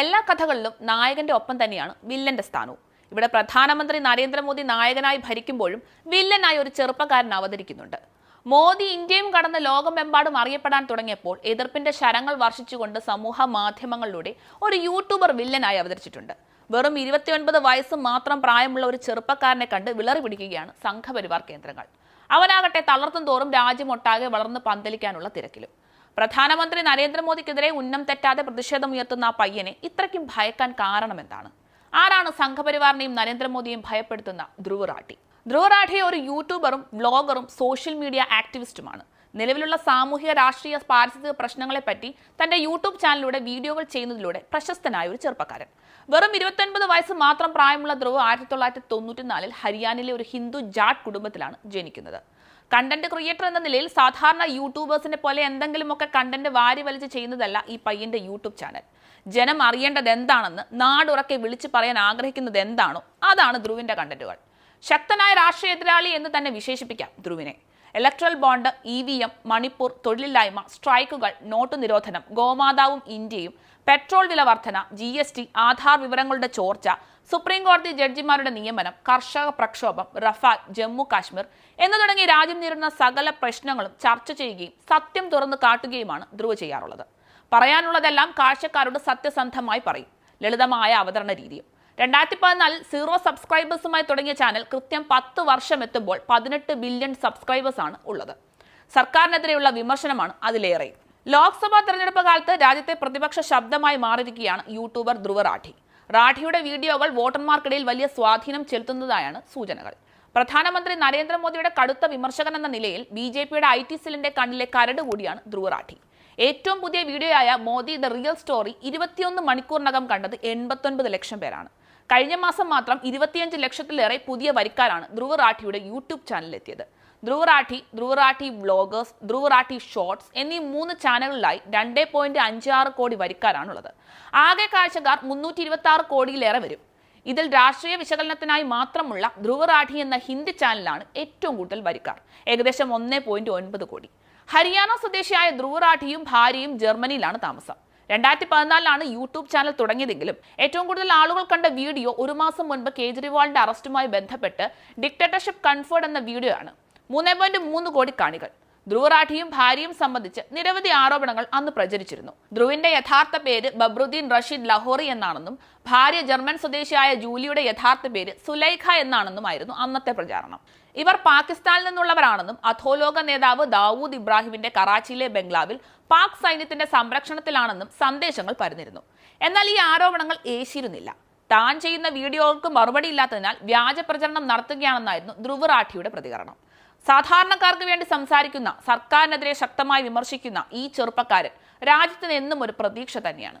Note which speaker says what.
Speaker 1: എല്ലാ കഥകളിലും നായകന്റെ ഒപ്പം തന്നെയാണ് വില്ലന്റെ സ്ഥാനവും. ഇവിടെ പ്രധാനമന്ത്രി നരേന്ദ്രമോദി നായകനായി ഭരിക്കുമ്പോഴും വില്ലനായി ഒരു ചെറുപ്പക്കാരൻ അവതരിക്കുന്നുണ്ട്. മോദി ഇന്ത്യയും കടന്ന് ലോകമെമ്പാടും അറിയപ്പെടാൻ തുടങ്ങിയപ്പോൾ എതിർപ്പിന്റെ ശരങ്ങൾ വർഷിച്ചുകൊണ്ട് സമൂഹ മാധ്യമങ്ങളിലൂടെ ഒരു യൂട്യൂബർ വില്ലനായി അവതരിച്ചിട്ടുണ്ട്. വെറും ഇരുപത്തിയൊൻപത് വയസ്സ് മാത്രം പ്രായമുള്ള ഒരു ചെറുപ്പക്കാരനെ കണ്ട് വിളറി പിടിക്കുകയാണ് സംഘപരിവാർ കേന്ദ്രങ്ങൾ. അവനാകട്ടെ തളർത്തും തോറും രാജ്യമൊട്ടാകെ വളർന്ന് പന്തലിക്കാനുള്ള തിരക്കിലും. പ്രധാനമന്ത്രി നരേന്ദ്രമോദിക്കെതിരെ ഉന്നം തെറ്റാതെ പ്രതിഷേധമുയർത്തുന്ന ആ പയ്യനെ ഇത്രയ്ക്കും ഭയക്കാൻ കാരണമെന്താണ്? ആരാണ് സംഘപരിവാറിനെയും നരേന്ദ്രമോദിയെയും ഭയപ്പെടുത്തുന്ന ധ്രുവ് റാഠി ധ്രുവ് റാഠി ഒരു യൂട്യൂബറും വ്ളോഗറും സോഷ്യൽ മീഡിയ ആക്ടിവിസ്റ്റുമാണ്. നിലവിലുള്ള സാമൂഹിക രാഷ്ട്രീയ പാരിസ്ഥിതിക പ്രശ്നങ്ങളെപ്പറ്റി തന്റെ യൂട്യൂബ് ചാനലിലൂടെ വീഡിയോകൾ ചെയ്യുന്നതിലൂടെ പ്രശസ്തനായ ഒരു ചെറുപ്പക്കാരൻ. വെറും ഇരുപത്തൊൻപത് വയസ്സ് മാത്രം പ്രായമുള്ള ധ്രുവ് ആയിരത്തി തൊള്ളായിരത്തി തൊണ്ണൂറ്റിനാലിൽ ഹരിയാനയിലെ ഒരു ഹിന്ദു ജാട്ട് കുടുംബത്തിലാണ് ജനിക്കുന്നത്. കണ്ടന്റ് ക്രിയേറ്റർ എന്ന നിലയിൽ സാധാരണ യൂട്യൂബേഴ്സിനെ പോലെ എന്തെങ്കിലുമൊക്കെ കണ്ടന്റ് വാരി വലിച്ച് ചെയ്യുന്നതല്ല ഈ പയ്യന്റെ യൂട്യൂബ് ചാനൽ ജനം അറിയേണ്ടത് എന്താണെന്ന് നാടുറക്കെ വിളിച്ചു പറയാൻ ആഗ്രഹിക്കുന്നത് എന്താണോ അതാണ് ധ്രുവിന്റെ കണ്ടന്റുകൾ ശക്തനായ രാഷ്ട്രീയ എതിരാളി എന്ന് തന്നെ വിശേഷിപ്പിക്കാം ധ്രുവിനെ. Electoral bond E V M Manipur തൊഴിലില്ലായ്മ സ്ട്രൈക്കുകൾ നോട്ട് നിരോധനം ഗോമാതാവും ഇന്ത്യയും പെട്രോൾ വില വർധന ജി എസ് ടി ആധാർ വിവരങ്ങളുടെ ചോർച്ച സുപ്രീം കോടതി ജഡ്ജിമാരുടെ നിയമനം കർഷക പ്രക്ഷോഭം റഫാൽ ജമ്മു കാശ്മീർ എന്നു തുടങ്ങി രാജ്യം നേരിടുന്ന സകല പ്രശ്നങ്ങളും ചർച്ച ചെയ്യുകയും സത്യം തുറന്നു കാട്ടുകയുമാണ് ധ്രുവ ചെയ്യാറുള്ളത്. പറയാനുള്ളതെല്ലാം കാഴ്ചക്കാരോട് സത്യസന്ധമായി പറയും. ലളിതമായ അവതരണ രീതിയും രണ്ടായിരത്തി പതിനാലിൽ സീറോ സബ്സ്ക്രൈബേഴ്സുമായി തുടങ്ങിയ ചാനൽ കൃത്യം പത്ത് വർഷം എത്തുമ്പോൾ പതിനെട്ട് ബില്യൺ സബ്സ്ക്രൈബേഴ്സ് ആണ് ഉള്ളത്. സർക്കാരിനെതിരെയുള്ള വിമർശനമാണ് അതിലേറെ. ലോക്സഭാ തെരഞ്ഞെടുപ്പ് കാലത്ത് രാജ്യത്തെ പ്രതിപക്ഷ ശബ്ദമായി മാറിയിരിക്കുകയാണ് യൂട്യൂബർ ധ്രുവ റാഠി. റാഠിയുടെ വീഡിയോകൾ വോട്ടർമാർക്കിടയിൽ വലിയ സ്വാധീനം ചെലുത്തുന്നതായാണ് സൂചനകൾ. പ്രധാനമന്ത്രി നരേന്ദ്രമോദിയുടെ കടുത്ത വിമർശകൻ എന്ന നിലയിൽ ബി ജെ പിയുടെ ഐ ടി സെല്ലിന്റെ കണ്ണിലെ കരട് കൂടിയാണ് ധ്രുവ റാഠി. ഏറ്റവും പുതിയ വീഡിയോയായ മോദി ദ റിയൽ സ്റ്റോറി ഇരുപത്തിയൊന്ന് മണിക്കൂറിനകം കണ്ടത് എൺപത്തൊൻപത് ലക്ഷം പേരാണ്. കഴിഞ്ഞ മാസം മാത്രം ഇരുപത്തിയഞ്ച് ലക്ഷത്തിലേറെ പുതിയ വരിക്കാരാണ് ധ്രുവ റാഠിയുടെ യൂട്യൂബ് ചാനലിലെത്തിയത്. ധ്രുവ റാഠി ധ്രുവ റാഠി വ്ളോഗേഴ്സ് ധ്രുവ റാഠി ഷോർട്സ് എന്നീ മൂന്ന് ചാനലുകളിലായി രണ്ടേ പോയിന്റ് അഞ്ച് ആറ് കോടി വരിക്കാരാണുള്ളത്. ആകെ കാഴ്ചക്കാർ മുന്നൂറ്റി ഇരുപത്തി ആറ് കോടിയിലേറെ വരും. ഇതിൽ രാഷ്ട്രീയ വിശകലനത്തിനായി മാത്രമുള്ള ധ്രുവ റാഠി എന്ന ഹിന്ദി ചാനലാണ് ഏറ്റവും കൂടുതൽ വരിക്കാർ. ഏകദേശം ഒന്നേ പോയിന്റ് ഒൻപത് കോടി. ഹരിയാന സ്വദേശിയായ ധ്രുവ റാഠിയും ഭാര്യയും ജർമ്മനിയിലാണ് താമസം. രണ്ടായിരത്തി പതിനാലിലാണ് യൂട്യൂബ് ചാനൽ തുടങ്ങിയതെങ്കിലും ഏറ്റവും കൂടുതൽ ആളുകൾ കണ്ട വീഡിയോ ഒരു മാസം മുൻപ് കേജ്രിവാളിന്റെ അറസ്റ്റുമായി ബന്ധപ്പെട്ട് ഡിക്റ്റേറ്റർഷിപ്പ് കൺഫേർഡ് എന്ന വീഡിയോ ആണ് മൂന്നേ പോയിന്റ് മൂന്ന് കോടി കാണികൾ. ധ്രുവ റാഠിയും ഭാര്യയും സംബന്ധിച്ച് നിരവധി ആരോപണങ്ങൾ അന്ന് പ്രചരിച്ചിരുന്നു. ധ്രുവിന്റെ യഥാർത്ഥ പേര് ബബ്രുദ്ദീൻ റഷീദ് ലഹോറി എന്നാണെന്നും ഭാര്യ ജർമ്മൻ സ്വദേശിയായ ജൂലിയുടെ യഥാർത്ഥ പേര് സുലൈഖ എന്നാണെന്നുമായിരുന്നു അന്നത്തെ പ്രചാരണം. ഇവർ പാകിസ്ഥാനിൽ നിന്നുള്ളവരാണെന്നും അധോലോക നേതാവ് ദാവൂദ് ഇബ്രാഹിമിന്റെ കറാച്ചിയിലെ ബംഗ്ലാവിൽ പാക് സൈന്യത്തിന്റെ സംരക്ഷണത്തിലാണെന്നും സന്ദേശങ്ങൾ പരന്നിരുന്നു. എന്നാൽ ഈ ആരോപണങ്ങൾ ഏശിയിരുന്നില്ല. താൻ ചെയ്യുന്ന വീഡിയോകൾക്ക് മറുപടി ഇല്ലാത്തതിനാൽ വ്യാജ പ്രചരണം നടത്തുകയാണെന്നായിരുന്നു ധ്രുവ് റാഠിയുടെ പ്രതികരണം. സാധാരണക്കാർക്ക് വേണ്ടി സംസാരിക്കുന്ന സർക്കാരിനെതിരെ ശക്തമായി വിമർശിക്കുന്ന ഈ ചെറുപ്പക്കാരൻ രാജ്യത്തിന് എന്നും ഒരു പ്രതീക്ഷ തന്നെയാണ്.